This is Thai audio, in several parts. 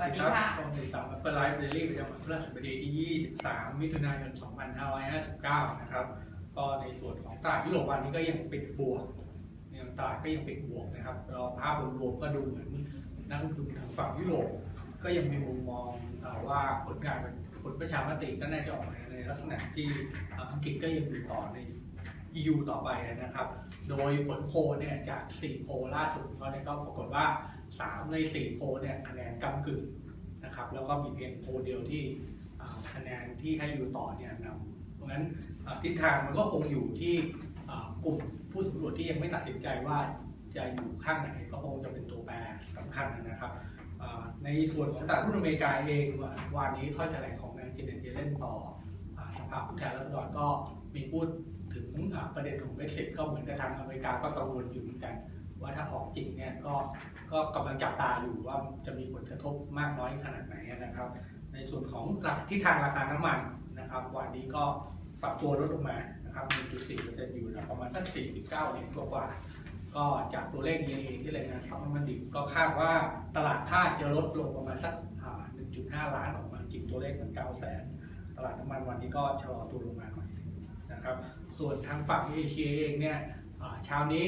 วัสดีค่ะผมติดตาม Apple Life Daily ประจำวันพฤหัสบดีที่ 23 มิถุนายน 2559 นะครับ ก็ในส่วนของตลาดยุโรปวันนี้ก็ยังปิดบวกยังตลาดก็ยังปิดบวกนะครับเราภาพรวมๆก็ดูเหมือนนักลงทุนทางฝั่งยุโรปก็ยังมีมุมมองว่าผลการผลประชามติก็น่าจะออกมาในลักษณะที่อังกฤษก็ยังอยู่ต่อใน EU ต่อไปนะครับ โดยผลโพลเนี่ยจาก4โพลล่าสุดก็เนี่ยก็ปรากฏว่า 3 ใน4โพลเนี่ยคะแนนกำกึ่งนะครับแล้วก็มีเพียงโพลเดียวที่คะแนนที่ให้อยู่ต่อเนี่ยนำเพราะฉะนั้นทิศทางมันก็คงอยู่ที่กลุ่มผู้สำรวจที่ยังไม่ตัดสินใจว่าจะอยู่ข้างไหนก็คงจะเป็นตัวแปรสำคัญนะครับในส่วนของตลาดหุ้นอเมริกาเองวันนี้ถ้อยแถลงของนายเจเนตเยเลนต่อสภาผู้แทนราษฎรก็มีพูดถึงประเด็นของ Brexit ก็เหมือนกับทางอเมริกาก็กังวลอยู่เหมือนกัน ว่าถ้าออกจริงเนี่ยก็ ก็กำลังจับตาอยู่ว่าจะมีผลกระทบมากน้อยขนาดไหนนะครับ ในส่วนของหลักทิศทางราคาน้ำมันนะครับ วันนี้ก็ปรับตัวลดลงมานะครับ 1.4%อยู่นะประมาณสัก49เหรียญกว่าก็จากตัวเลข EIA ที่รายงานสองน้ำมันดิบก็คาดว่าตลาดคาดจะลดลงประมาณสัก 1.5 ล้านออกมาจริงตัวเลขมัน9แสนตลาดน้ำมันวันนี้ก็ชะลอตัวลงมาหน่อยนะครับ ส่วนทางฝั่งเอเชียเองเนี่ย เช้านี้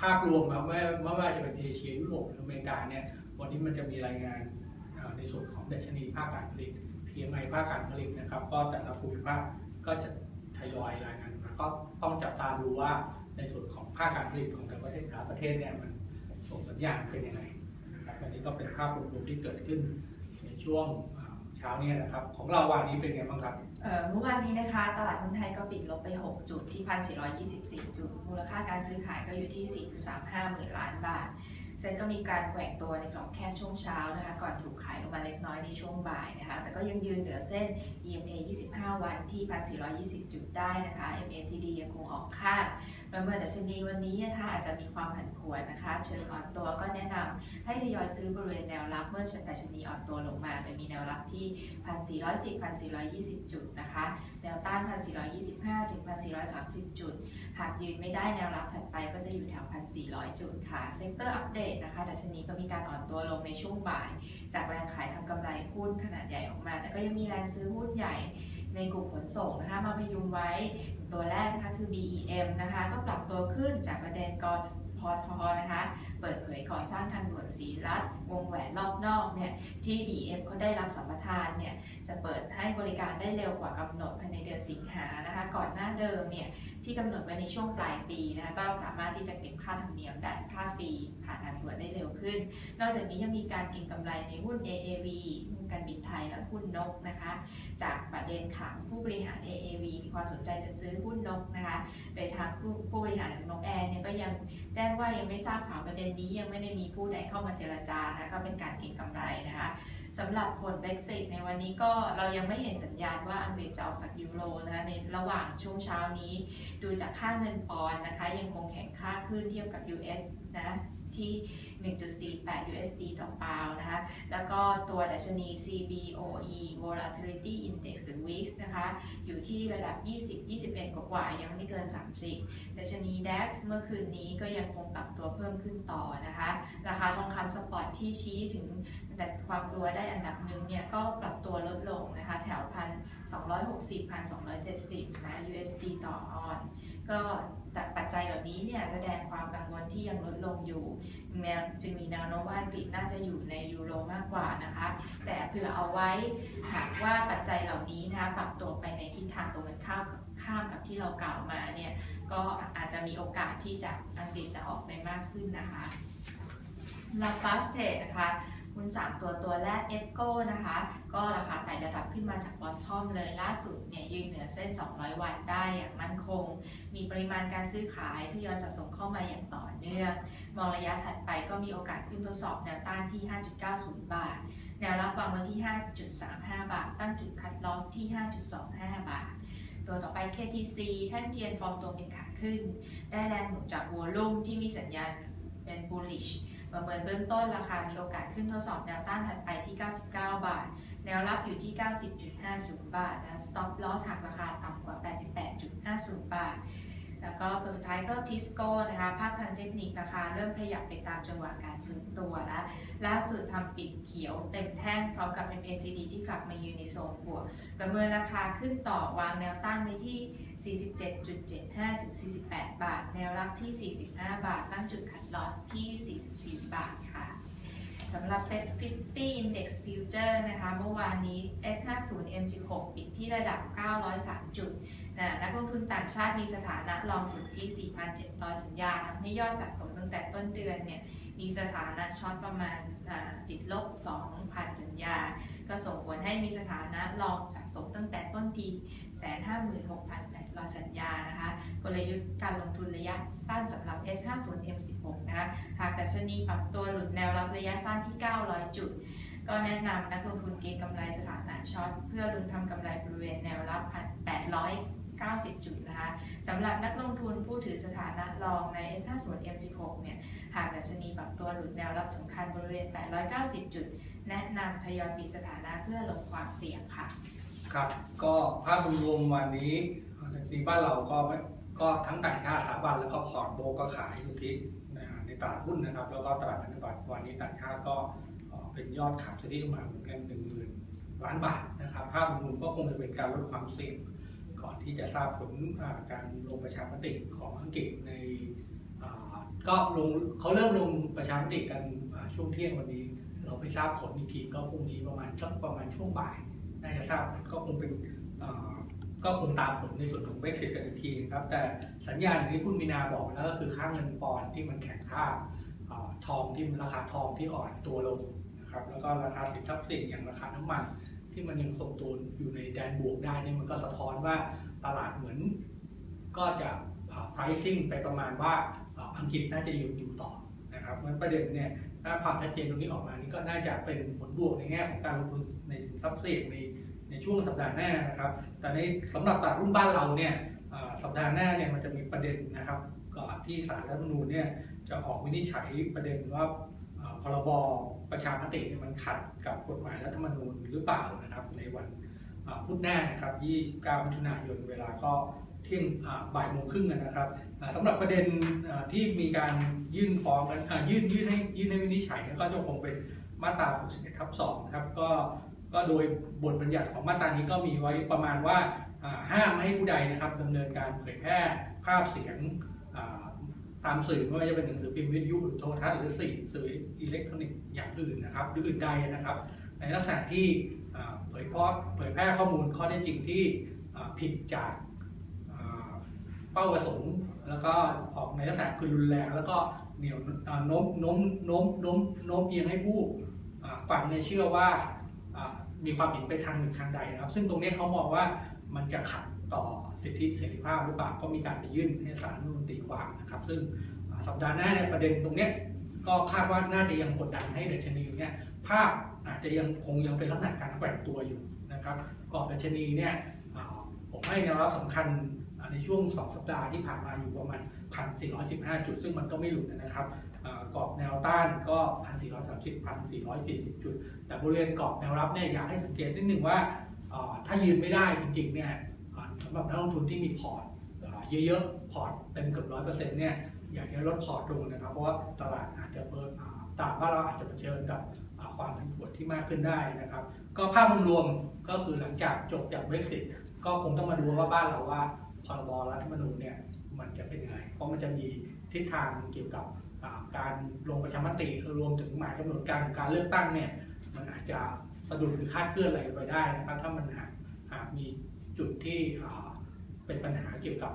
ภาพรวมครับไม่ไม่ว่าจะเป็นเอเชียยุโรปหรืออเมริกาเนี่ยวันนี้มันจะมีรายงานในส่วนของดัชนีภาคการผลิต PMI ภาคการผลิตนะครับ ก็แต่ละภูมิภาคก็จะทยอยรายงานมาก็ต้องจับตาดูว่าในส่วนของภาคการผลิตของแต่ละประเทศแต่ประเทศเนี่ยมันส่งสัญญาณเป็นยังไงนะครับอันนี้ก็เป็นภาพรวมที่เกิดขึ้นในช่วง เช้านี้นะครับ ของเราวันนี้เป็นไงบ้างครับเอ่อเมื่อวานนี้นะคะ ตลาดหุ้นไทยก็ปิดลบไป 6 จุดที่ 1,424 จุด มูลค่าการซื้อขายก็อยู่ที่ 4.35 หมื่นล้านบาท เซ็นก็มีการแกว่งตัวในกรอบแคบช่วงเช้านะคะ ก่อนถูกขายลงมาเล็กน้อยในช่วงบ่ายนะคะ แต่ก็ยังยืนเหนือเส้น EMA 25 วันที่ 1,420 จุดได้นะคะ MACD ยังคงออกคาดประเมินดัชนีวันนี้นะคะอาจจะมีความผันผวนนะคะ เชิงอ่อนตัวก็แนะนำให้ทยอยซื้อบริเวณแนวรับเมื่อดัชนีอ่อนตัวลงมาโดยมีแนวรับที่ 1,410 1,420 จุดนะคะ แนวต้าน 1,425 ถึง 1,430 จุด หากยืนไม่ได้แนวรับถัดไปก็จะอยู่แถว 1,400 จุดค่ะ เซกเตอร์อัปเดตนะคะดัชนีก็มีการอ่อนตัวลงในช่วงบ่าย จากแรงขายทำกำไรหุ้นขนาดใหญ่ออกมา แต่ก็ยังมีแรงซื้อหุ้นใหญ่ในกลุ่มขนส่งนะคะมาพยุงไว้ตัวแรกนะคะคือ BEM นะคะก็ปรับตัวขึ้นจากประเด็นกอ พอทนะคะ เปิดเผยก่อสร้างทางด่วนสีรัฐ วงแหวนรอบนอกเนี่ยที่ BM เขาได้รับสัมปทานเนี่ยจะเปิดให้บริการได้เร็วกว่ากำหนดภายในเดือนสิงหานะคะ ก่อนหน้าเดิมเนี่ยที่กำหนดไว้ในช่วงปลายปีนะคะก็สามารถที่จะเก็บค่าธรรมเนียมได้ค่าฟรีผ่านทางด่วนได้เร็วขึ้น นอกจากนี้ยังมีการเก็งกำไรในหุ้น AAV หุ้น การบินไทยและหุ้นนกนะคะ จากประเด็นขังผู้บริหาร AAV มีความสนใจจะซื้อหุ้นนกนะคะ โดยทางผู้ผู้บริหารของนกแอร์เนี่ยก็ยังแจ้งว่ายังไม่ทราบข่าวประเด็นนี้ยังไม่ได้มีผู้ใดเข้ามาเจรจานะก็เป็นการเก็งกำไรนะคะสำหรับผล Brexit ในวันนี้ก็เรายังไม่เห็นสัญญาณว่าอังกฤษจะออกจากยูโรนะคะในระหว่างช่วงเช้านี้ ดูจากค่าเงินปอนด์นะคะ ยังคงแข็งค่าขึ้นเทียบกับ US นะที่1.48 USD ต่อปาวนะคะ แล้วก็ตัวดัชนี CBOE Volatility Index หรือ VIX นะคะ อยู่ที่ระดับ 20 21 กว่าๆยังไม่เกิน 30 ดัชนี DAX เมื่อคืนนี้ก็ยังคงปรับตัวเพิ่มขึ้นต่อนะคะ ราคาทองคำสปอร์ตที่ชี้ถึงดับความรัวได้อันดับหนึ่งเนี่ย ก็ปรับตัวลดลงนะคะ แถวพัน260 1,270 นะ USD ต่อออน ก็ปัจจัยเหล่านี้เนี่ย แสดงความกังวลที่ยังลดลงอยู่แม้จึงมีแนวโน้มว่าอังกฤษน่าจะอยู่ในยูโรมากกว่านะคะ แต่เผื่อเอาไว้หากว่าปัจจัยเหล่านี้นะปรับตัวไปในทิศทางตรงกันข้ามกับข้ามกับที่เรากล่าวมาเนี่ยก็อาจจะมีโอกาสที่จะอังกฤษจะออกไปมากขึ้นนะคะลาฟาสเตนะคะ หุ้น3 ตัวตัวแรกเอฟโก้นะคะ ก็ราคาไต่ระดับขึ้นมาจากบอททอมเลยล่าสุดเนี่ยยืนเหนือเส้น 200 วันได้อย่างมั่นคง มีปริมาณการซื้อขายทยอยสะสมเข้ามาอย่างต่อเนื่อง มองระยะถัดไปก็มีโอกาสขึ้นทดสอบแนวต้านที่ 5.90 บาท แนวรับวางไว้ที่ 5.35 บาท ตั้งจุดคัดลอสที่ 5.25 บาทตัวต่อไป KTC แท่นเทียนฟอร์มตัวเป็นขาขึ้น ได้แรงหนุนจากวอลลุ่มที่มีสัญญาณเป็น bullish ประเมินเบื้องต้นราคามีโอกาสขึ้นทดสอบแนวต้านถัดไปที่ 99 บาท แนวรับอยู่ที่ 90.50 บาทนะ stop loss หากราคาต่ำกว่า 88.50 บาท แล้วก็ตัวสุดท้ายก็ทิสโก้นะคะภาพทางเทคนิคราคาเริ่มขยับไปตามจังหวะการฟื้นตัวแล้ว ล่าสุดทำปิดเขียวเต็มแท่งพร้อมกับ MACD ที่กลับมายืนในโซนบวก ประเมินราคาขึ้นต่อวางแนวต้านไว้ที่ 47.75 ถึง 48 บาท แนวรับที่ 45 บาท ตั้งจุดคัดลอสที่ 44 บาทค่ะ สำหรับ Set 50 Index Future นะคะเมื่อวานนี้ S50 M16 ปิดที่ระดับ 903 จุดนะนักลงทุนต่างชาติมีสถานะรองสุดที่4,700 สัญญาทำให้ยอดสะสมตั้งแต่ต้นเดือนเนี่ย มีสถานะช็อตประมาณติดลบ2,000สัญญา ก็ส่งผลให้มีสถานะรองสะสมตั้งแต่ต้นปี156,800สัญญานะคะกลยุทธ์การลงทุนระยะสั้นสำหรับ S50 M16 นะคะหากดัชนีปรับตัวหลุดแนวรับระยะสั้นที่ 900 จุด ก็แนะนำนักลงทุนเก็งกำไรสถานะช็อตเพื่อลุ้นทำกำไรบริเวณแนวรับ 90 จุดนะคะสำหรับนักลงทุนผู้ถือสถานะรองใน S50 M16 เนี่ยหากดัชนีปรับตัวหลุดแนวรับสำคัญบริเวณ 890 จุด แนะนำทยอยปิดสถานะเพื่อลดความเสี่ยงค่ะ ครับก็ภาพรวมวันนี้ในบ้านเราก็ก็ทั้งต่างชาติสถาบันแล้วก็พอร์ตโบก็ขายสุทธิในในตลาดหุ้นนะครับ แล้วก็ตลาดพันธบัตรวันนี้ต่างชาติก็เป็นยอดขายทธิออกมาเหมือนกันหนึ่งหมื่นล้านบาทนะครับ ภาพรวมก็คงจะเป็นการลดความเสี่ยง ก่อนที่จะทราบผลการลงประชามติของอังกฤษในก็ลงเขาเริ่มลงประชามติกันช่วงเที่ยงวันนี้ เราไปทราบผลอีกทีก็พรุ่งนี้ประมาณสักประมาณช่วงบ่ายน่าจะทราบก็คงเป็นก็คงตามผลในส่วนของ Brexit กันอีกทีนะครับแต่สัญญาณอย่างที่คุณมีนาบอกแล้วก็คือค่าเงินปอนด์ที่มันแข็งค่าทองที่ราคาทองที่อ่อนตัวลงนะครับแล้วก็ราคาสินทรัพย์สินอย่างราคาน้ำมัน ที่มันยังทรงตัวอยู่ในแดนบวกได้เนี่ยมันก็สะท้อนว่าตลาดเหมือนก็จะ pricing ไปประมาณว่าอังกฤษน่าจะอยู่อยู่ต่อนะครับเพราะฉะนั้นประเด็นเนี่ยถ้าความชัดเจนตรงนี้ออกมานี่ก็น่าจะเป็นผลบวกในแง่ของการลงทุนในสินทรัพย์เสี่ยงในในช่วงสัปดาห์หน้านะครับ แต่ในสำหรับตลาดหุ้นบ้านเราเนี่ยสัปดาห์หน้าเนี่ยมันจะมีประเด็นนะครับก่อนที่ศาลรัฐมนูญเนี่ยจะออกวินิจฉัยประเด็นว่า พรบประชามติเนี่ยมันขัดกับกฎหมายรัฐธรรมนูญหรือเปล่านะครับ ในวันพุธหน้านะครับ 29 มิถุนายนเวลาก็เที่ยงบ่ายโมงครึ่งนะครับสำหรับประเด็นที่มีการยื่นฟ้องกันยื่นยื่นให้ยื่นให้วินิจฉัยก็จะคงเป็นมาตรา 61 ทับ 2 นะครับ ก็ก็โดยบทบัญญัติของมาตรานี้ก็มีไว้ประมาณว่าห้ามไม่ให้ผู้ใดนะครับดำเนินการเผยแพร่ภาพเสียง ตามสื่อไม่ว่าจะเป็นหนังสือพิมพ์วิทยุหรือโทรทัศน์หรือสื่อสื่ออิเล็กทรอนิกส์อย่างอื่นนะครับหรืออื่นใดนะครับ ในลักษณะที่เผยแพร่เผยแพร่ข้อมูลข้อเท็จจริงที่ผิดจากเป้าประสงค์ แล้วก็ออกในลักษณะคือรุนแรงแล้วก็เหนี่ยวโน้มโน้มโน้มโน้มโน้มเอียงให้ผู้ฟังเนี่ยเชื่อว่าอ่ามีความเห็นไปทางหนึ่งทางใดนะครับ ซึ่งตรงนี้เขามองว่ามันจะขัด ต่อสิทธิเสรีภาพหรือเปล่าก็มีการไปยื่นให้ศาลรัฐมนูญตีความนะครับ ซึ่งสัปดาห์หน้าในยประเด็นตรงเนี้ยก็คาดว่าน่าจะยังกดดันให้ดัชนีเนี่ยภาพอาจจะยังคงยังเป็นลักษณะการแกว่งตัวอยู่นะครับกรอบดัชนีเนี่ยผมให้แนวรับสำคัญในช่วง 2 สัปดาห์ที่ผ่านมาอยู่ประมาณ 1,415 จุด ซึ่งมันก็ไม่หลุดนะครับกรอบแนวต้านก็ 1,430 1,440 จุด แต่บริเวณกรอบแนวรับเนี่ยอยากให้สังเกตนิดนึงว่าถ้ายืนไม่ได้จริงๆเนี่ยำหรับนักลงทุนที่มีพอร์ตเยอะๆ พอร์ตเต็มเกือบร้อยเปอร์เซ็นต์เนี่ยอยากจะลดพอร์ตลงนะครับ เพราะว่าตลาดอาจจะเปิดอ่าตลาดว่านเราอาจจะเผชิญกับความผันผวนที่มากขึ้นได้นะครับ ก็ภาพรวมๆก็คือหลังจากจบจาก Brexit ก็คงต้องมาดูว่าบ้านเราว่าพรบรัฐธรรมนูญเนี่ยมันจะเป็นยังไง เพราะมันจะมีทิศทางเกี่ยวกับการลงประชามติรวมถึงหมายกำหนดการการเลือกตั้งเนี่ยมันอาจจะสะดุดหรือคาดเคลื่อนอะไรไปได้นะครับถ้ามันหากหากมี จุดที่เป็นปัญหาเกี่ยวกับ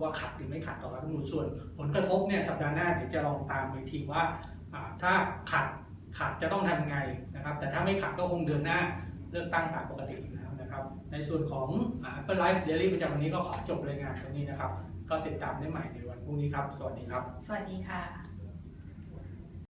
ว่าขัดหรือไม่ขัดต่อรัฐธรรมนูญส่วน ผลกระทบเนี่ยสัปดาห์หน้าเดี๋ยวจะลองตามไปทีว่าถ้าขัดขัดจะต้องทำไงนะครับ แต่ถ้าไม่ขัดก็คงเดินหน้าเลือกตั้งตามปกติแล้วนะครับ ในส่วนของอ่า Apple Life Daily ประจำวันนี้ก็ขอจบรายงานตรงนี้นะครับ ก็ติดตามได้ใหม่ในวันพรุ่งนี้ครับ สวัสดีครับ สวัสดีค่ะ